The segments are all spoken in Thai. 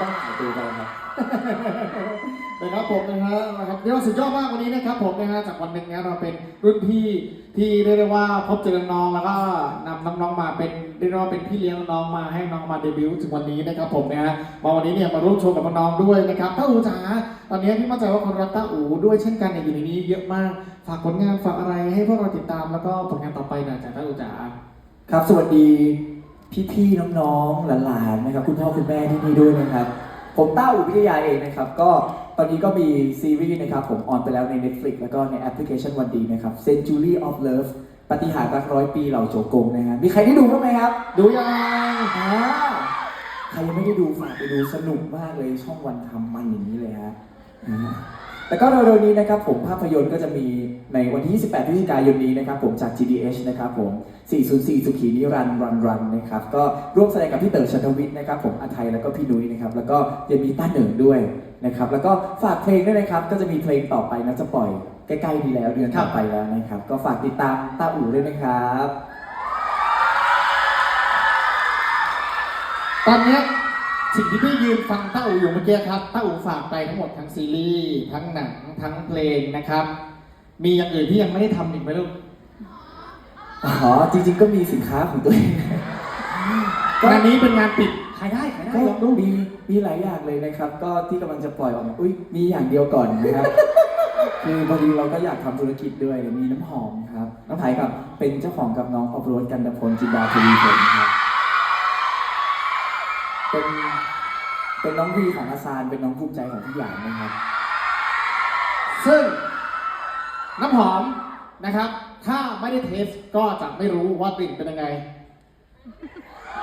ต้องหายตัวไปครับ นะครับผมนะฮะนะครับเรียกว่าสุดยอดมากวันนี้นะครับผมนะฮะจากวันหนึ่งเนี้ยเราเป็นรุ่นพี่ที่เรียกได้ว่าพบเจอน้องๆแล้วก็นำน้องๆมาเป็นเรียกได้ว่าเป็นพี่เลี้ยงน้องๆมาให้น้องมาเดบิวต์ถึงวันนี้นะครับผมนะฮะมาวันนี้เนี่ยมาร่วมโชว์กับน้องๆด้วยนะครับต้าอูจ๋าตอนนี้พี่มั่นใจว่าคนรักต้าอูด้วยเช่นกันเนี่ยอยู่ในนี้เยอะมากฝากผลงานฝากอะไรให้พวกเราติดตามแล้วก็ผลงานต่อไปหน่อยจากต้าอูจ๋าครับสวัสดี พี่ๆน้องๆหลานๆนะครับคุณพ่อคุณแม่ที่นี่ด้วยนะครับ ผมต้าอุวิทยาเองนะครับ ก็ตอนนี้ก็มีซีรีส์นะครับ ผมออนไปแล้วใน Netflix แล้วก็ในแอปพลิเคชันวันดีนะครับ Century of Love ปฏิหาร์รักร้อยปีเหล่าโจกงนะฮะมีใครได้ดูบ้างไหมครับ ดูยังอ่าใครยังไม่ได้ดูฝากไปดูสนุกมากเลยช่องวันทำมันอย่างนี้เลยฮะ แล้วก็เร็วๆนี้นะครับผมภาพยนตร์ก็จะมีในวันที่ 28พฤศจิกายนนี้นะครับผมจาก GDH นะครับผม 404 สุขีนิรันดร์รันรันนะครับก็ร่วมแสดงกับพี่เต๋อชันทวิทย์นะครับผมอาไทยแล้วก็พี่นุ้ยนะครับแล้วก็ยังมีต้าเหนิงด้วยนะครับแล้วก็ฝากเพลงด้วยนะครับก็จะมีเพลงต่อไปนะจะปล่อยใกล้ๆดีแล้วเดือนต่อไปแล้วนะครับก็ฝากติดตามต้าอู่ด้วยนะครับ ตอนนี้ สิ่งที่พี่ยืนฟังต้าอูอยู่เมื่อกี้ครับต้าอูฝากไปทั้งหมดทั้งซีรีส์ทั้งหนังทั้งเพลงนะครับ มีอย่างอื่นที่ยังไม่ได้ทำอีกไหมลูกอ๋อจริง ๆ ก็มีสินค้าของตัวเองก็งานนี้เป็นงานปิดขายได้ขายได้ก็ลองดูมีมีหลายอย่างเลยนะครับ ก็ที่กำลังจะปล่อยออกมาอุ้ยมีอย่างเดียวก่อนนะครับ คือพอดีเราก็อยากทำธุรกิจด้วยมีน้ำหอมครับน้ำไผ่กับเป็นเจ้าของกับน้องออฟโรดกันดพลจินดาทวีผลครับ เป็นเป็นน้องวีของอาซานเป็นน้องภูมิใจของทุกอย่างนะครับ ซึ่งน้ำหอมนะครับ ถ้าไม่ได้เทสก็จะไม่รู้ว่ากลิ่นเป็นยังไง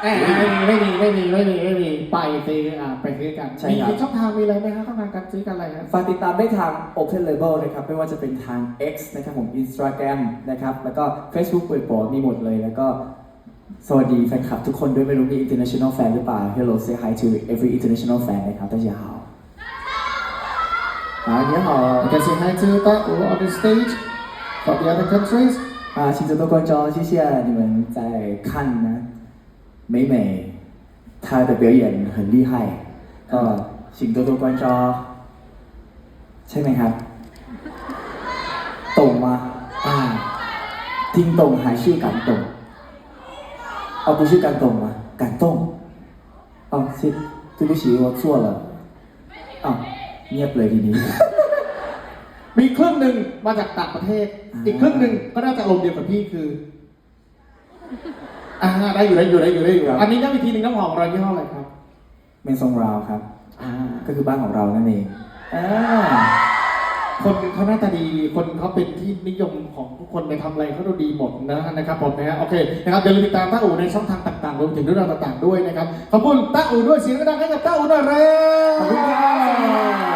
แหมไม่มีไม่มีไม่มีไม่มีไม่มีไปซื้ออ่าไปซื้อกันใช่มีครับ มีช่องทางมีอะไรไหมครับช่องทางการซื้อกันอะไรครับฝากติดตามได้ทาง Open Label นะครับ ไม่ว่าจะเป็นทาง X นะครับผม Instagram นะครับ แล้วก็ Facebook เปิดโปรมีหมดเลยแล้วก็ สวัสดีแฟนคลับทุกคนด้วยไม่รู้มี international fan หรือเปล่า Hello say hi to every international fan นะครับ大家好啊你好 You can say hi to the on the stage for the other countries 啊请多多关照谢谢你们在看呢美美她的表演很厉害ก็请多多关照ใช่ไหมครับ懂吗啊听懂还是感动 哦不是感动吗感动哦是对不起我错了哦เงียบเลยทีนี้ มีครึ่งหนึ่งมาจากต่างประเทศ อ่า อีกครึ่งหนึ่งก็น่าจะอารมณ์เดียวกับพี่คืออ่าได้อยู่ได้อยู่ได้อยู่ได้อยู่ ครับ อันนี้ย้ำอีกทีหนึ่งน้ำหอมเรายี่ห้ออะไรครับ เมนซงราวครับ อ่า ก็คือบ้านของเรานั่นเองอ่า คนเขาหน้าตาดี คนเขาเป็นที่นิยมของทุกคนไปทำอะไรเขาดูดีหมดนะนะครับผมนะฮะโอเคนะครับเดี๋ยวเราติดตามต้าอู่ในช่องทางต่างๆรวมถึงเรื่องราวต่างๆด้วยนะครับขอบคุณต้าอู่ด้วยเสียงดังให้กับต้าอู่หน่อยเร็วขอบคุณครับ